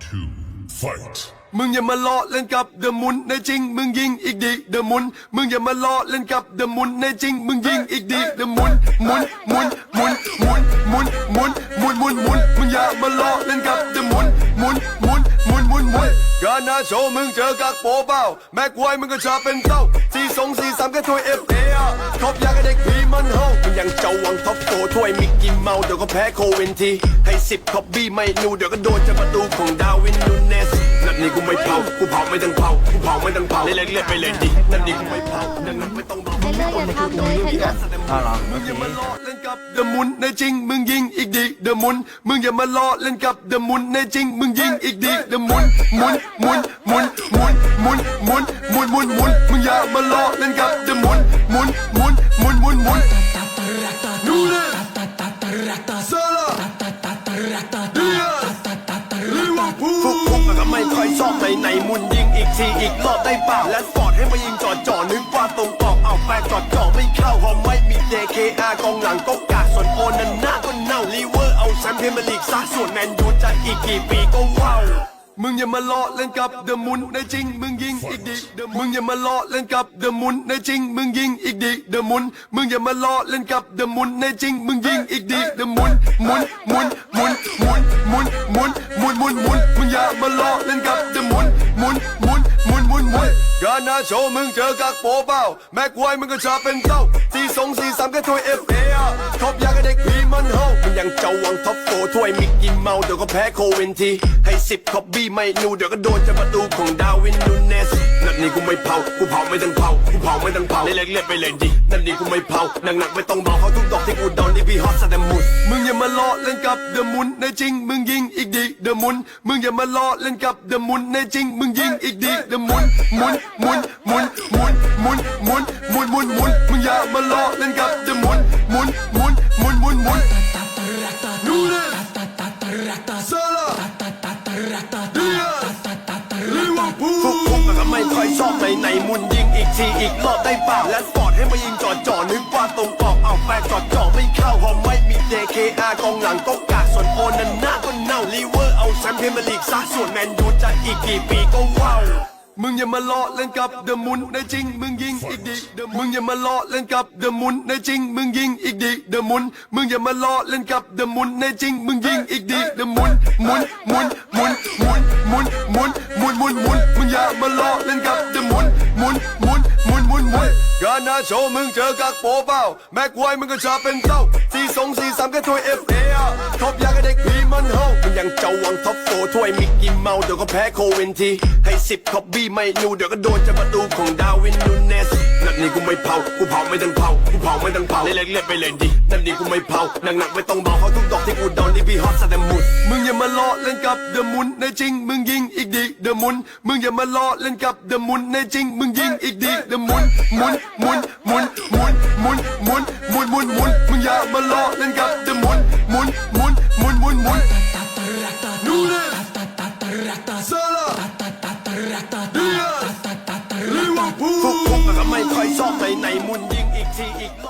two, fight. มึงอย่ามาล้อเล่นกับเดอะมุนในจริง มึงยิงอีกดีเดอะมุน มึงอย่ามาล้อเล่นกับเดอะมุนในจริง มึงยิงอีกดีเดอะมุนหมุนหมุนหมุนหมุนหมุนหมุนหมุนหมุนหมุนมึงอย่ามาล้อเล่นกับเดอะมุนหมุนหมุนหมุนหมุนหมุน การนาโชว์มึงเจอกับโปเป้า แม็กไวมึงก็ชาเป็นเต้าสี่สองสี่สามก็ถ้วยเอฟเอท็อปยากับเด็กผีมันเฮามึงยังเจ้าวังท็อปโตถ้วยมิกกี้เมาเดี๋ยวก็แพ้โคเวนที ให้สิบท็อปบี้ไม่นูเดี๋ยวก็โดนจากประตูของดาวินนูเนสนั่นนี่กูไม่เผา กูเผาไม่ต้องเผา กูเผาไม่ต้องเผาเล็กๆเล็กไปเลยดินั่นนี่กูไม่เผานั่นนั่นไม่ต้องเผาเทเลอร์อย่าทำเลยเทเลอร์อ้าวเหรอมึงอย่ามาล้อเล่นกับเดอะมุนในจริงมึงยิงอีกดีเดอะมุนมึงอย่ามาล้อเล่นกับเดอะมุนในจริงมึงยิงอีกดีเดอะมุนหมุนหมุนหมุนหมุนหมุนหมุนหมุนหมุนหมุนมึงอย่ามาล้อเล่นกับเดอะมุนหมุนหมุนหมุนหมุนหมุนดูดิซาลาเดียลิเวอร์พูลฟุกฟุกก็ไม่ค่อยชอบในในมุนยิงอีกทีอีกรอบได้เปล่าและสปอร์ตให้มายิงจ่อจ่อนึกว่าตรงปอกเอาแฟนจ่อจ่อไม่เข้าพอไม่มี JKR กองหลังก็กากส่วนโอนันหน้าก็เน่าลีเวอร์เอาแชมป์พรีเมียร์ลีกซะส่วนแมนยูจะอีกกี่ปีก็ว้าว มึงอย่ามาล้อเล่นกับเดอะมุนในจริง มึงยิงอีกดีเดอะมึงอย่ามาล้อเล่นกับเดอะมุนในจริง มึงยิงอีกดีเดอะมุน มึงอย่ามาล้อเล่นกับเดอะมุนในจริง มึงยิงอีกดีเดอะมุนหมุนหมุนหมุนหมุนหมุนหมุนหมุนหมุนหมุนมึงอย่ามาล้อเล่นกับเดอะมุนหมุนหมุนหมุนหมุนหมุน การนาโชว์มึงเจอกับโปเป้า แม็กไวมึงก็ชาเป็นเต้าสี่สองสี่สามก็ถ้วยเอฟเอท็อปยากับเด็กผีมันเฮามึงยังเจ้าวังท็อปโฟถ้วยมิกกี้เมาเดี๋ยวก็แพ้โคเวนที ให้สิบท็อปบี้ไม่นูเดี๋ยวก็โดนจากประตูของดาวินนูเนส นั่นนี่กูไม่เผา กูเผาไม่ต้องเผา กูเผาไม่ต้องเผาเล็กเล็กไปเลยดิ นั่นนี่กูไม่เผา หนักๆไม่ต้องเบาเขาทุกดอกที่กูโดนนี่พี่ฮอตสแตมมุสมึงอย่ามาล้อเล่นกับเดอะมุนในจริงมึงยิงอีกดีเดอะมุน มึงอย่ามาล้อเล่นกับเดอะมุนในจริงมึงยิงอีกดีเดอะมุนมุนหมุนหมุนหมุนหมุนหมุนหมุนหมุนหมุนมึงอย่ามาล้อเล่นกับเดอะมุนหมุนหมุนหมุนหมุนหมุนดูดิซาลาเดียลิเวอร์พูฟุกลฟุกก็ไม่ค่อยชอบในในมุนยิงอีกทีอีกรอบได้เปล่าและสปอร์ตให้มายิงจ่อจ่อนึกว่าตรงปอกเอาแฟนจ่อจ่อไม่เข้าพอไม่มี JKR กองหลังก็กากส่วนโอนันหน้าก็เน่าลีเวอร์เอาแชมป์พรีเมียร์ลีกซะส่วนแมนยูจะอีกกี่ปีก็ว้าว มึงอย่ามาล้อเล่นกับเดอะมุนในจริง มึงยิงอีกดีเดอะมึงอย่ามาล้อเล่นกับเดอะมุนในจริง มึงยิงอีกดีเดอะมุน มึงอย่ามาล้อเล่นกับเดอะมุนในจริง มึงยิงอีกดีเดอะมุนหมุนหมุนหมุนหมุนหมุนหมุนหมุนหมุนหมุนมึงอย่ามาล้อเล่นกับเดอะมุนหมุนหมุนหมุนหมุนหมุนการนาโชว์มึงเจอกับโปเป้าแม็กไวมึงก็ชาเป็นเต้า สี่สองสี่สามก็ถ้วยเอฟเอท็อปยากับเด็กผีมันเฮามึงยังเจ้าวังท็อปโฟถ้วยมิกกี้เมาเดี๋ยวก็แพ้โคเวนทีให้สิบท็อปบี้ไม่นูเดี๋ยวก็โดนจากประตูของดาวินนูเนสนั่นนี่กูไม่เผากูเผาไม่ต้องเผากูเผาไม่ต้องเผาเล็กๆเล็กไปเลยดินั่นนี่กูไม่เผาหนักๆไม่ต้องเบาเขาทุกดอกที่ับแต่หมุดมึงอย่ามาล้อเล่นกับเดอะมุนในจริง มึงยิงอีกดีเดอะมุนมึงอย่ามาล้อเล่นกับเดอะมุนในจริง มึงยิงอีกดีเดอะมุนมุนมุนมุนมุนมุนมุนมุนมุนมุนมึงอย่ามาล้อเล่นกับเดอะมุนมุนมุนมุนมุนมุนนูเน่ซาลาเดียลิเวอร์พูลพวกมันก็ไม่ค่อยชอบในในมุนยิงอีกทีอีก